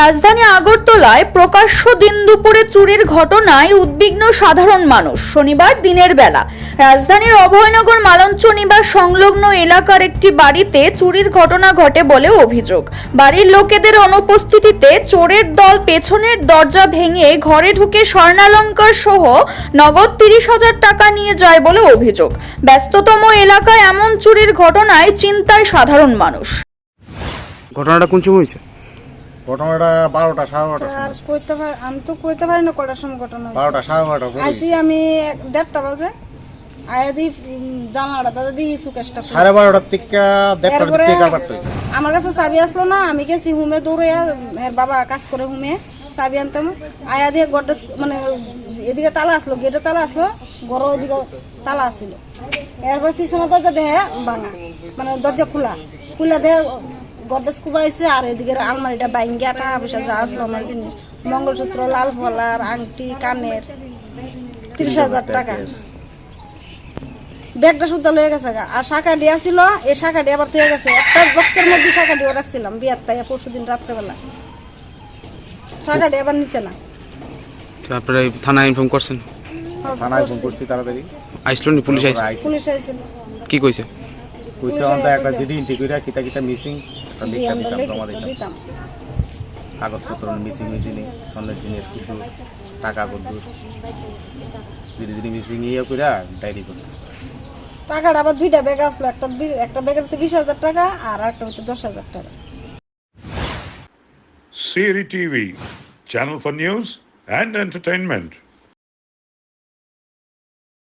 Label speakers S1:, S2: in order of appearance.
S1: রাজধানী আগরতলায় প্রকাশ্য দিন দুপুরে চুরির ঘটনায় উদ্বিগ্ন সাধারণ মানুষ। শনিবার দিনের বেলা রাজধানীর অভয়নগর মালঞ্চ নিবাস সংলগ্ন এলাকার একটি বাড়িতে চুরির ঘটনা ঘটে বলে অভিযোগ। বাড়ির লোকেদের অনুপস্থিতিতে চোরের দল পেছনের দরজা ভেঙে ঘরে ঢুকে স্বর্ণালঙ্কার সহ নগদ তিরিশ হাজার টাকা নিয়ে যায় বলে অভিযোগ। ব্যস্ততম এলাকায় এমন চুরির ঘটনায় চিন্তায় সাধারণ মানুষ।
S2: ঘটনাটা কোন সময় হয়েছে?
S3: ঘটনাটা বারোটা সাড়ে বারোটা
S4: কইতে পারি আমি তো কইতে পারি না কটার সময় ঘটনা
S3: বারোটা সাড়ে বারোটা
S4: আইসি আমি দেড়টা বাজে। আয়া দি জানলাটা দাদা দি সুকেশটা
S3: সাড়ে বারোটার থেকে দেড়টার থেকে
S4: আমার কাছে চাবি আসলো না আমি গেছি হুমে দৌড়ে এর বাবা কাজ করে হুমে চাবি আনতাম। আয়া দিয়ে গড্রেজ মানে এদিকে তালা আসলো গেটে তালা আসলো ঘর ওইদিকে তালা আসছিল এরপর পিছনে দরজা দেহে ভাঙা মানে দরজা খোলা। খোলা দেহে গড্রেজ কুবাইছে আর এদিকে আলমারিটা বাইঙ্গা টাকা পয়সা যা আসলো আমার জিনিস। মঙ্গলসূত্র লাল ফলার আংটি কানের তিরিশ হাজার টাকা। ব্যাগটা শুদ্ধ লয়ে গেছে গা। আর শাখা ডিয়া ছিল এই শাখা ডিয়া আবার থয়ে গেছে। একটা বক্সের মধ্যে শাখা ডিয়া রাখছিলাম বিয়ার তাই পরশু দিন রাত্রেবেলা। শাখা ডিয়া আবার নিচে না।
S2: তো আপনারা থানায় ইনফর্ম করছেন?
S3: থানায় ফোন করছি। তাড়াতাড়ি।
S2: আইসলো নি পুলিশ আইসলো?
S4: পুলিশ আইছিল
S2: কি কইছে?
S3: কইছে অন্ত একটা জিডি ইন্টি কইরা কিতা কিতা মিসিং একটা লিখা দিতাম জমা দিতাম।
S4: দিতাম।
S3: কাগজপত্র মিসিং মিসিং স্বর্ণের জিনিস কুদুর টাকা কুদুর ধীরে ধীরে মিসিং ইয়ে কইরা ডায়েরি করতাম।
S4: টাকাটা আবার দুইটা ব্যাগ আসলো একটা একটা ব্যাগের ভিতরে বিশ হাজার টাকা আর একটা ভিতরে দশ হাজার টাকা।
S5: Siri TV, channel for news and entertainment.